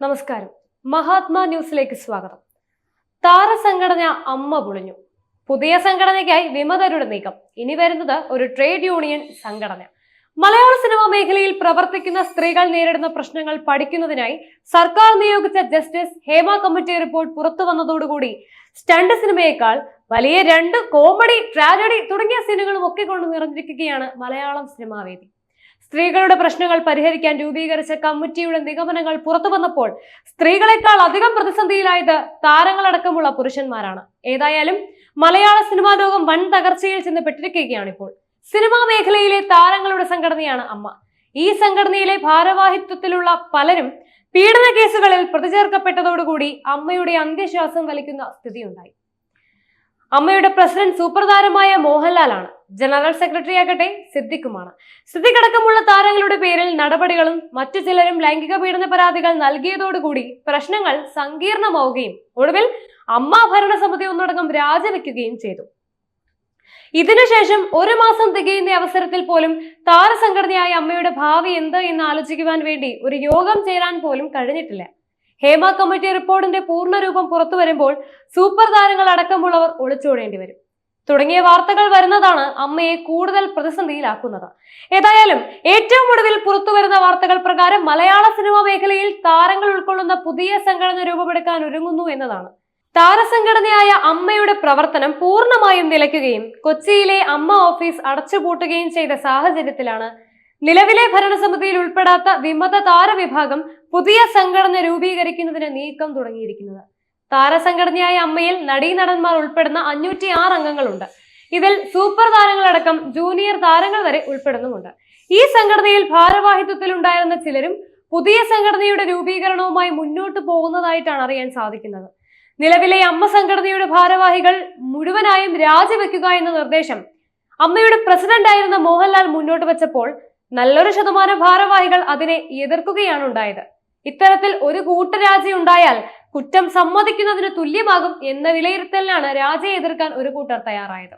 നമസ്കാരം. മഹാത്മാ ന്യൂസിലേക്ക് സ്വാഗതം. താരസംഘടന അമ്മ പൊളിഞ്ഞു. പുതിയ സംഘടനയ്ക്കായി വിമതരുടെ നീക്കം. ഇനി വരുന്നത് ഒരു ട്രേഡ് യൂണിയൻ സംഘടന. മലയാള സിനിമാ മേഖലയിൽ പ്രവർത്തിക്കുന്ന സ്ത്രീകൾ നേരിടുന്ന പ്രശ്നങ്ങൾ പഠിക്കുന്നതിനായി സർക്കാർ നിയോഗിച്ച ജസ്റ്റിസ് ഹേമ കമ്മിറ്റി റിപ്പോർട്ട് പുറത്തു വന്നതോടുകൂടി സ്റ്റണ്ട് സിനിമയേക്കാൾ വലിയ രണ്ട് കോമഡി ട്രാജഡി തുടങ്ങിയ സീനുകളും ഒക്കെ കൊണ്ട് നിറഞ്ഞിരിക്കുകയാണ് മലയാളം സിനിമാ വേദി. സ്ത്രീകളുടെ പ്രശ്നങ്ങൾ പരിഹരിക്കാൻ രൂപീകരിച്ച കമ്മിറ്റിയുടെ നിഗമനങ്ങൾ പുറത്തു വന്നപ്പോൾ സ്ത്രീകളെക്കാൾ അധികം പ്രതിസന്ധിയിലായത് താരങ്ങളടക്കമുള്ള പുരുഷന്മാരാണ്. ഏതായാലും മലയാള സിനിമാ ലോകം വൻ തകർച്ചയിൽ ചെന്ന് പെട്ടിരിക്കുകയാണ് ഇപ്പോൾ സിനിമാ മേഖലയിലെ താരങ്ങളുടെ സംഘടനയാണ് അമ്മ. ഈ സംഘടനയിലെ ഭാരവാഹിത്വത്തിലുള്ള പലരും പീഡന കേസുകളിൽ പ്രതിചേർക്കപ്പെട്ടതോടുകൂടി അമ്മയുടെ അന്ത്യശ്വാസം വലിക്കുന്ന സ്ഥിതിയുണ്ടായി. അമ്മയുടെ പ്രസിഡന്റ് സൂപ്പർ താരമായ മോഹൻലാലാണ് ജനറൽ സെക്രട്ടറി ആകട്ടെ സിദ്ദിഖുമാണ്. സിദ്ദിഖ് അടക്കമുള്ള താരങ്ങളുടെ പേരിൽ നടപടികളും മറ്റു ചിലരും ലൈംഗിക പീഡന പരാതികൾ നൽകിയതോടുകൂടി പ്രശ്നങ്ങൾ സങ്കീർണമാവുകയും ഒടുവിൽ അമ്മ ഭരണസമിതി ഒന്നടങ്കം രാജിവെക്കുകയും ചെയ്തു. ഇതിനുശേഷം ഒരു മാസം തികയുന്ന അവസരത്തിൽ പോലും താരസംഘടനയായ അമ്മയുടെ ഭാവി എന്ത് എന്ന് ആലോചിക്കുവാൻ വേണ്ടി ഒരു യോഗം ചേരാൻ പോലും കഴിഞ്ഞിട്ടില്ല. ഹേമ കമ്മിറ്റി റിപ്പോർട്ടിന്റെ പൂർണരൂപം പുറത്തു വരുമ്പോൾ സൂപ്പർ താരങ്ങൾ അടക്കമുള്ളവർ ഒളിച്ചോടേണ്ടി വരും. തുടങ്ങിയ വാർത്തകൾ വരുന്നതാണ് അമ്മയെ കൂടുതൽ പ്രതിസന്ധിയിലാക്കുന്നത്. ഏതായാലും ഏറ്റവും ഒടുവിൽ പുറത്തു വരുന്ന വാർത്തകൾ പ്രകാരം മലയാള സിനിമാ മേഖലയിൽ താരങ്ങൾ ഉൾക്കൊള്ളുന്ന പുതിയ സംഘടന രൂപപ്പെടുക്കാൻ ഒരുങ്ങുന്നു എന്നതാണ്. താരസംഘടനയായ അമ്മയുടെ പ്രവർത്തനം പൂർണമായും നിലയ്ക്കുകയും കൊച്ചിയിലെ അമ്മ ഓഫീസ് അടച്ചുപൂട്ടുകയും ചെയ്ത സാഹചര്യത്തിലാണ് നിലവിലെ ഭരണസമിതിയിൽ ഉൾപ്പെടാത്ത വിമത താരവിഭാഗം പുതിയ സംഘടന രൂപീകരിക്കുന്നതിന് നീക്കം തുടങ്ങിയിരിക്കുന്നത്. താരസംഘടനയായ അമ്മയിൽ നടീനടന്മാർ ഉൾപ്പെടുന്ന അഞ്ഞൂറ്റി ആറ് അംഗങ്ങളുണ്ട്. ഇതിൽ സൂപ്പർ താരങ്ങളടക്കം ജൂനിയർ താരങ്ങൾ വരെ ഉൾപ്പെടുന്നുമുണ്ട്. ഈ സംഘടനയിൽ ഭാരവാഹിത്വത്തിലുണ്ടായിരുന്ന ചിലരും പുതിയ സംഘടനയുടെ രൂപീകരണവുമായി മുന്നോട്ട് പോകുന്നതായിട്ടാണ് അറിയാൻ സാധിക്കുന്നത്. നിലവിലെ അമ്മ സംഘടനയുടെ ഭാരവാഹികൾ മുഴുവനായും രാജിവെക്കുക എന്ന നിർദ്ദേശം അമ്മയുടെ പ്രസിഡന്റ് ആയിരുന്ന മോഹൻലാൽ മുന്നോട്ട് വെച്ചപ്പോൾ നല്ലൊരു ശതമാനം ഭാരവാഹികൾ അതിനെ എതിർക്കുകയാണ് ഉണ്ടായത്. ഇത്തരത്തിൽ ഒരു കൂട്ടരാജി ഉണ്ടായാൽ കുറ്റം സമ്മതിക്കുന്നതിന് തുല്യമാകും എന്ന വിലയിരുത്തലിനാണ് രാജയെ എതിർക്കാൻ ഒരു കൂട്ടർ തയ്യാറായത്.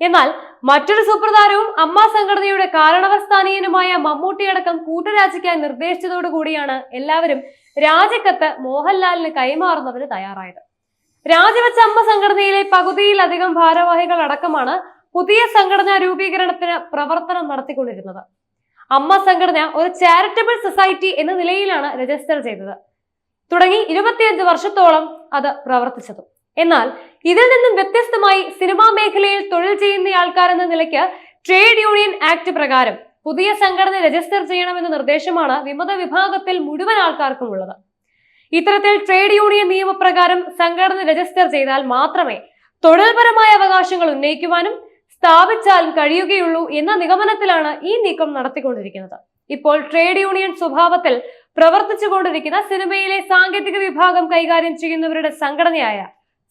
എന്നാൽ മറ്റൊരു സുപ്രധാനവും അമ്മ സംഘടനയുടെ കാരണവസ്ഥാനീയനുമായ മമ്മൂട്ടിയടക്കം കൂട്ടരാജിക്കാൻ നിർദ്ദേശിച്ചതോടുകൂടിയാണ് എല്ലാവരും രാജിക്കത്ത് മോഹൻലാലിന് കൈമാറുന്നതിന് തയ്യാറായത്. രാജിവെച്ച അമ്മ സംഘടനയിലെ പകുതിയിലധികം ഭാരവാഹികൾ അടക്കമാണ് പുതിയ സംഘടനാ രൂപീകരണത്തിന് പ്രവർത്തനം നടത്തിക്കൊണ്ടിരുന്നത്. അമ്മ സംഘടന ഒരു ചാരിറ്റബിൾ സൊസൈറ്റി എന്ന നിലയിലാണ് രജിസ്റ്റർ ചെയ്തത്. തുടങ്ങി ഇരുപത്തിയഞ്ച് വർഷത്തോളം അത് പ്രവർത്തിച്ചതും. എന്നാൽ ഇതിൽ നിന്നും വ്യത്യസ്തമായി സിനിമാ മേഖലയിൽ തൊഴിൽ ചെയ്യുന്ന ആൾക്കാരെന്ന നിലയ്ക്ക് ട്രേഡ് യൂണിയൻ ആക്ട് പ്രകാരം പുതിയ സംഘടന രജിസ്റ്റർ ചെയ്യണമെന്ന നിർദ്ദേശമാണ് വിമത വിഭാഗത്തിൽ മുഴുവൻ ആൾക്കാർക്കും ഉള്ളത്. ഇത്തരത്തിൽ ട്രേഡ് യൂണിയൻ നിയമപ്രകാരം സംഘടന രജിസ്റ്റർ ചെയ്താൽ മാത്രമേ തൊഴിൽപരമായ അവകാശങ്ങൾ ഉന്നയിക്കുവാനും സ്ഥാപിച്ചാലും കഴിയുകയുള്ളൂ എന്ന നിഗമനത്തിലാണ് ഈ നീക്കം നടത്തിക്കൊണ്ടിരിക്കുന്നത്. ഇപ്പോൾ ട്രേഡ് യൂണിയൻ സ്വഭാവത്തിൽ പ്രവർത്തിച്ചുകൊണ്ടിരിക്കുന്ന സിനിമയിലെ സാങ്കേതിക വിഭാഗം കൈകാര്യം ചെയ്യുന്നവരുടെ സംഘടനയായ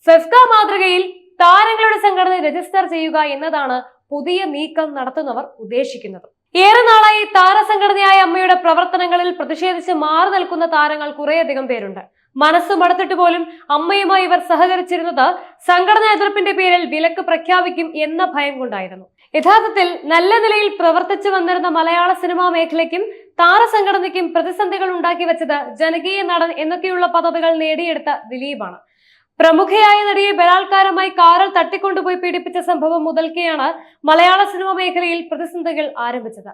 ഫെഫ്ക മാതൃകയിൽ താരങ്ങളുടെ സംഘടന രജിസ്റ്റർ ചെയ്യുക എന്നതാണ് പുതിയ നീക്കം നടത്തുന്നവർ ഉദ്ദേശിക്കുന്നത്. ഏറെ നാളായി താരസംഘടനയായ അമ്മയുടെ പ്രവർത്തനങ്ങളിൽ പ്രതിഷേധിച്ച് മാറി നിൽക്കുന്ന താരങ്ങൾ കുറേയധികം പേരുണ്ട്. മനസ്സ് മടുത്തിട്ട് പോലും അമ്മയുമായി ഇവർ സഹകരിച്ചിരുന്നത് സംഘടനാ എതിർപ്പിന്റെ പേരിൽ വിലക്ക് പ്രഖ്യാപിക്കും എന്ന ഭയം കൊണ്ടായിരുന്നു. യഥാർത്ഥത്തിൽ നല്ല നിലയിൽ പ്രവർത്തിച്ചു വന്നിരുന്ന മലയാള സിനിമാ മേഖലയ്ക്കും താരസംഘടനയ്ക്കും പ്രതിസന്ധികൾ ഉണ്ടാക്കി വെച്ചത് ജനകീയ നടൻ എന്നൊക്കെയുള്ള പദവികൾ നേടിയെടുത്ത ദിലീപാണ്. പ്രമുഖയായ നടിയെ ബലാത്കാരമായി കാറിൽ തട്ടിക്കൊണ്ടുപോയി പീഡിപ്പിച്ച സംഭവം മുതൽക്കെയാണ് മലയാള സിനിമാ മേഖലയിൽ പ്രതിസന്ധികൾ ആരംഭിച്ചത്.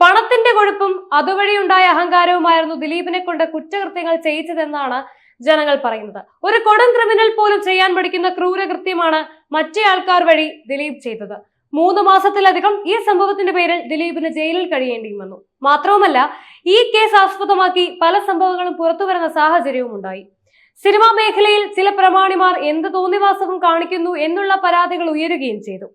പണത്തിന്റെ കൊഴുപ്പും അതുവഴിയുണ്ടായ അഹങ്കാരവുമായിരുന്നു ദിലീപിനെ കൊണ്ട് കുറ്റകൃത്യങ്ങൾ ചെയ്യിച്ചതെന്നാണ് ജനങ്ങൾ പറയുന്നത്. ഒരു കൊടും ക്രിമിനൽ പോലും ചെയ്യാൻ പഠിക്കുന്ന ക്രൂരകൃത്യമാണ് മറ്റേ ആൾക്കാർ വഴി ദിലീപ് ചെയ്തത്. മൂന്ന് മാസത്തിലധികം ഈ സംഭവത്തിന്റെ പേരിൽ ദിലീപിന് ജയിലിൽ കഴിയേണ്ടിയും വന്നു. മാത്രവുമല്ല ഈ കേസ് ആസ്പദമാക്കി പല സംഭവങ്ങളും പുറത്തുവരുന്ന സാഹചര്യവും ഉണ്ടായി. സിനിമാ മേഖലയിൽ ചില പ്രമാണിമാർ എന്ത് തോന്നിവാസവും കാണിക്കുന്നു എന്നുള്ള പരാതികൾ ഉയരുകയും ചെയ്തു.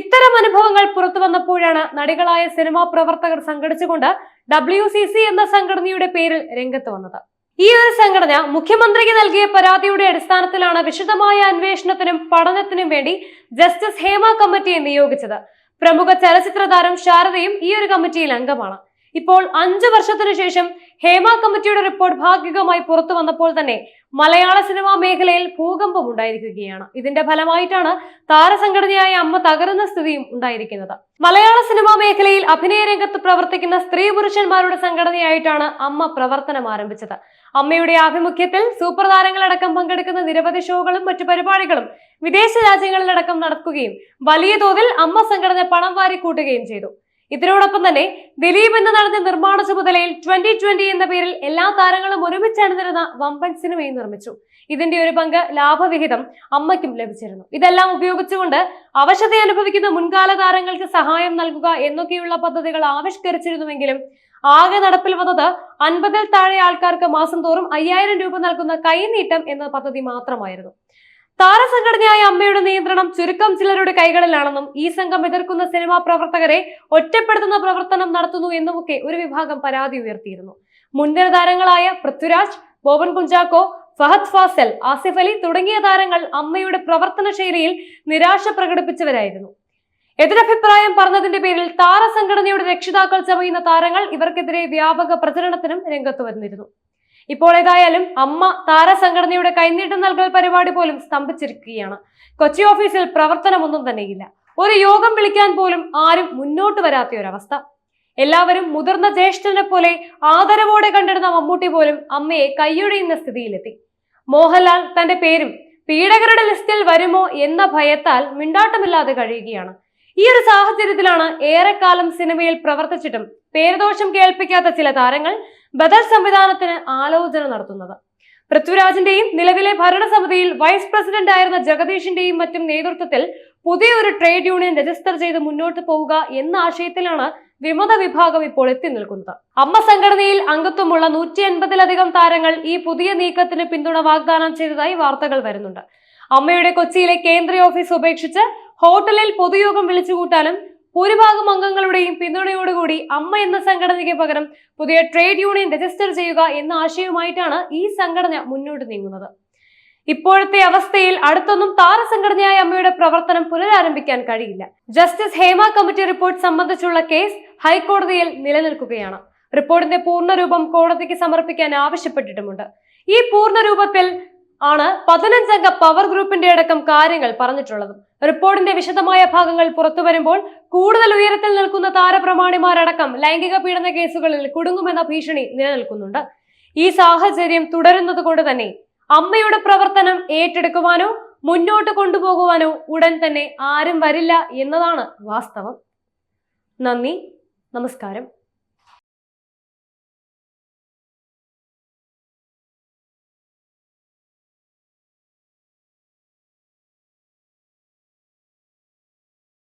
ഇത്തരം അനുഭവങ്ങൾ പുറത്തു വന്നപ്പോഴാണ് നടികളായ സിനിമാ പ്രവർത്തകർ സംഘടിച്ചുകൊണ്ട് ഡബ്ല്യു എന്ന സംഘടനയുടെ പേരിൽ രംഗത്ത് വന്നത്. ഈ ഒരു സംഘടന മുഖ്യമന്ത്രിക്ക് നൽകിയ പരാതിയുടെ അടിസ്ഥാനത്തിലാണ് വിശദമായ അന്വേഷണത്തിനും പഠനത്തിനും വേണ്ടി ജസ്റ്റിസ് ഹേമ കമ്മിറ്റിയെ നിയോഗിച്ചത്. പ്രമുഖ ചലച്ചിത്ര താരം ശാരദയും ഈ ഒരു കമ്മിറ്റിയിൽ അംഗമാണ്. ഇപ്പോൾ അഞ്ചു വർഷത്തിനു ശേഷം ഹേമ കമ്മിറ്റിയുടെ റിപ്പോർട്ട് ഭാഗികമായി പുറത്തു വന്നപ്പോൾ തന്നെ മലയാള സിനിമാ മേഖലയിൽ ഭൂകമ്പം ഉണ്ടായിരിക്കുകയാണ്. ഇതിന്റെ ഫലമായിട്ടാണ് താരസംഘടനയായ അമ്മ തകരുന്ന സ്ഥിതിയും ഉണ്ടായിരിക്കുന്നത്. മലയാള സിനിമാ മേഖലയിൽ അഭിനയ രംഗത്ത് പ്രവർത്തിക്കുന്ന സ്ത്രീ പുരുഷന്മാരുടെ സംഘടനയായിട്ടാണ് അമ്മ പ്രവർത്തനം ആരംഭിച്ചത്. അമ്മയുടെ ആഭിമുഖ്യത്തിൽ സൂപ്പർ താരങ്ങളടക്കം പങ്കെടുക്കുന്ന നിരവധി ഷോകളും മറ്റു പരിപാടികളും വിദേശ രാജ്യങ്ങളിലടക്കം നടക്കുകയും വലിയ തോതിൽ അമ്മ സംഘടന പണം വാരിക്കൂട്ടുകയും ചെയ്തു. ഇതിനോടൊപ്പം തന്നെ ദിലീപ് എന്ന നടന്ന നിർമ്മാണ ചുമതലയിൽ ട്വന്റി ട്വന്റി എന്ന പേരിൽ എല്ലാ താരങ്ങളും ഒരുമിച്ച് വമ്പൻ സിനിമയും നിർമ്മിച്ചു. ഇതിന്റെ ഒരു പങ്ക് ലാഭവിഹിതം അമ്മയ്ക്കും ലഭിച്ചിരുന്നു. ഇതെല്ലാം ഉപയോഗിച്ചുകൊണ്ട് അവശത അനുഭവിക്കുന്ന മുൻകാല താരങ്ങൾക്ക് സഹായം നൽകുക എന്നൊക്കെയുള്ള പദ്ധതികൾ ആവിഷ്കരിച്ചിരുന്നുവെങ്കിലും ആകെ നടപ്പിൽ വന്നത് അൻപതിൽ താഴെ ആൾക്കാർക്ക് മാസം തോറും അയ്യായിരം രൂപ നൽകുന്ന കൈനീട്ടം എന്ന പദ്ധതി മാത്രമായിരുന്നു. താരസംഘടനയായ അമ്മയുടെ നിയന്ത്രണം ചുരുക്കം ചിലരുടെ കൈകളിലാണെന്നും ഈ സംഘം എതിർക്കുന്ന സിനിമാ പ്രവർത്തകരെ ഒറ്റപ്പെടുത്തുന്ന പ്രവർത്തനം നടത്തുന്നു എന്നുമൊക്കെ ഒരു വിഭാഗം പരാതി ഉയർത്തിയിരുന്നു. മുൻനിര താരങ്ങളായ പൃഥ്വിരാജ് ബോബൻ കുഞ്ചാക്കോ ഫഹദ് ഫാസൽ ആസിഫ് അലി തുടങ്ങിയ താരങ്ങൾ അമ്മയുടെ പ്രവർത്തന ശൈലിയിൽ നിരാശ പ്രകടിപ്പിച്ചവരായിരുന്നു. എതിരഭിപ്രായം പറഞ്ഞതിന്റെ പേരിൽ താരസംഘടനയുടെ രക്ഷിതാക്കൾ ചമയുന്ന താരങ്ങൾ ഇവർക്കെതിരെ വ്യാപക പ്രചരണത്തിനും രംഗത്ത് വന്നിരുന്നു. ഇപ്പോൾ ഏതായാലും അമ്മ താരസംഘടനയുടെ കൈനീട്ടം നൽകൽ പരിപാടി പോലും സ്തംഭിച്ചിരിക്കുകയാണ്. കൊച്ചി ഓഫീസിൽ പ്രവർത്തനമൊന്നും തന്നെയില്ല. ഒരു യോഗം വിളിക്കാൻ പോലും ആരും മുന്നോട്ട് വരാത്ത ഒരവസ്ഥ. എല്ലാവരും മുതിർന്ന ജ്യേഷ്ഠനെ പോലെ ആദരവോടെ കണ്ടിരുന്ന മമ്മൂട്ടി പോലും അമ്മയെ കൈയൊഴിയുന്ന സ്ഥിതിയിലെത്തി. മോഹൻലാൽ തന്റെ പേരും പീഡകരുടെ ലിസ്റ്റിൽ വരുമോ എന്ന ഭയത്താൽ മിണ്ടാട്ടമില്ലാതെ കഴിയുകയാണ്. ഈ ഒരു സാഹചര്യത്തിലാണ് ഏറെക്കാലം സിനിമയിൽ പ്രവർത്തിച്ചിട്ടും പേരുദോഷം കേൾപ്പിക്കാത്ത ചില താരങ്ങൾ ബദൽ സംവിധാനത്തിന് ആലോചന നടത്തുന്നത്. പൃഥ്വിരാജിന്റെയും നിലവിലെ ഭരണസമിതിയിൽ വൈസ് പ്രസിഡന്റ് ആയിരുന്ന ജഗദീഷിന്റെയും മറ്റും നേതൃത്വത്തിൽ പുതിയൊരു ട്രേഡ് യൂണിയൻ രജിസ്റ്റർ ചെയ്ത് മുന്നോട്ട് പോവുക എന്ന ആശയത്തിലാണ് വിമത വിഭാഗം ഇപ്പോൾ എത്തി നിൽക്കുന്നത്. അമ്മ സംഘടനയിൽ അംഗത്വമുള്ള നൂറ്റി എൺപതിലധികം താരങ്ങൾ ഈ പുതിയ നീക്കത്തിന് പിന്തുണ വാഗ്ദാനം ചെയ്തതായി വാർത്തകൾ വരുന്നുണ്ട്. അമ്മയുടെ കൊച്ചിയിലെ കേന്ദ്ര ഓഫീസ് ഉപേക്ഷിച്ച് ഹോട്ടലിൽ പൊതുയോഗം വിളിച്ചുകൂട്ടാനും ഭൂരിഭാഗം അംഗങ്ങളുടെയും പിന്തുണയോടുകൂടി അമ്മ എന്ന സംഘടനയ്ക്ക് പകരം പുതിയ ട്രേഡ് യൂണിയൻ രജിസ്റ്റർ ചെയ്യുക എന്ന ആശയവുമായിട്ടാണ് ഈ സംഘടന മുന്നോട്ട് നീങ്ങുന്നത്. ഇപ്പോഴത്തെ അവസ്ഥയിൽ അടുത്തൊന്നും താരസംഘടനയായ അമ്മയുടെ പ്രവർത്തനം പുനരാരംഭിക്കാൻ കഴിയില്ല. ജസ്റ്റിസ് ഹേമ കമ്മിറ്റി റിപ്പോർട്ട് സംബന്ധിച്ചുള്ള കേസ് ഹൈക്കോടതിയിൽ നിലനിൽക്കുകയാണ്. റിപ്പോർട്ടിന്റെ പൂർണരൂപം കോടതിക്ക് സമർപ്പിക്കാൻ ആവശ്യപ്പെട്ടിട്ടുമുണ്ട്. ഈ പൂർണരൂപത്തിൽ ആണ് പതിനഞ്ചംഗ പവർ ഗ്രൂപ്പിന്റെ അടക്കം കാര്യങ്ങൾ പറഞ്ഞിട്ടുള്ളത്. റിപ്പോർട്ടിന്റെ വിശദമായ ഭാഗങ്ങൾ പുറത്തു വരുമ്പോൾ കൂടുതൽ ഉയരത്തിൽ നിൽക്കുന്ന താരപ്രമാണിമാരടക്കം ലൈംഗിക പീഡന കേസുകളിൽ കുടുങ്ങുമെന്ന ഭീഷണി നിലനിൽക്കുന്നുണ്ട്. ഈ സാഹചര്യം തുടരുന്നത് കൊണ്ട് തന്നെ അമ്മയുടെ പ്രവർത്തനം ഏറ്റെടുക്കുവാനോ മുന്നോട്ട് കൊണ്ടുപോകുവാനോ ഉടൻ തന്നെ ആരും വരില്ല എന്നതാണ് വാസ്തവം. നന്ദി നമസ്കാരം.